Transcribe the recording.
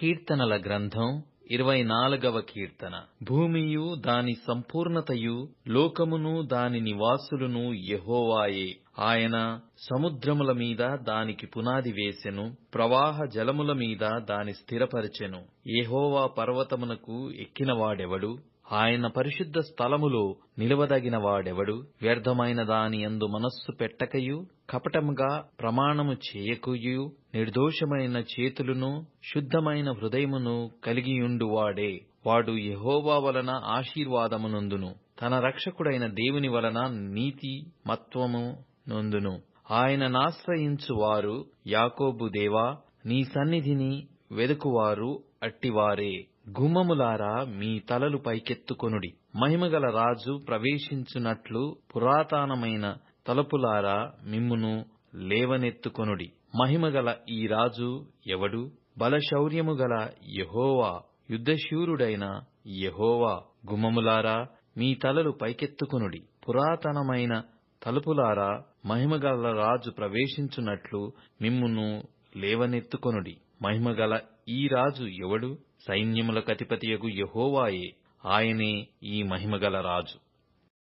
కీర్తనల గ్రంథం ఇరవై నాలుగవ కీర్తన. భూమియు దాని సంపూర్ణతయు లోకమును దాని నివాసులును యహోవాయే. ఆయన సముద్రముల మీద దానికి పునాది వేసెను ప్రవాహ జలముల మీద దాని స్థిరపరచెను. యెహోవా పర్వతమునకు ఎక్కినవాడెవడు? ఆయన పరిశుద్ధ స్థలములో నిలవదగిన వాడెవడు? వ్యర్థమైన దాని యందు మనస్సు పెట్టకయు కపటముగా ప్రమాణము చేయకయు నిర్దోషమైన చేతులను శుద్ధమైన హృదయమును కలిగియుండువాడే. వాడు యహోవా వలన ఆశీర్వాదమునందును. తన రక్షకుడైన దేవుని వలన నీతి మత్వము నొందును. ఆయననాశ్రయించు వారు యాకోబు దేవా నీ సన్నిధిని వెదుకువారు అట్టివారే గుమ్మములారా మీ తలలు పైకెత్తుకొనుడి. మహిమగల రాజు ప్రవేశించునట్లు పురాతనమైన తలుపులారా మిమ్మును లేవనెత్తుకొనుడి. మహిమగల ఈ రాజు ఎవడు? బలశౌర్యము గల యహోవా యుద్ధశూరుడైన యహోవా. గుమ్మములారా మీ తలలు పైకెత్తుకొనుడి. పురాతనమైన తలుపులారా మహిమగల రాజు ప్రవేశించునట్లు మిమ్మును లేవనెత్తుకొనుడి. మహిమగల ఈ రాజు ఎవడు? సైన్యములకధిపతియగు యహోవాయే. ఆయనే ఈ మహిమగల రాజు.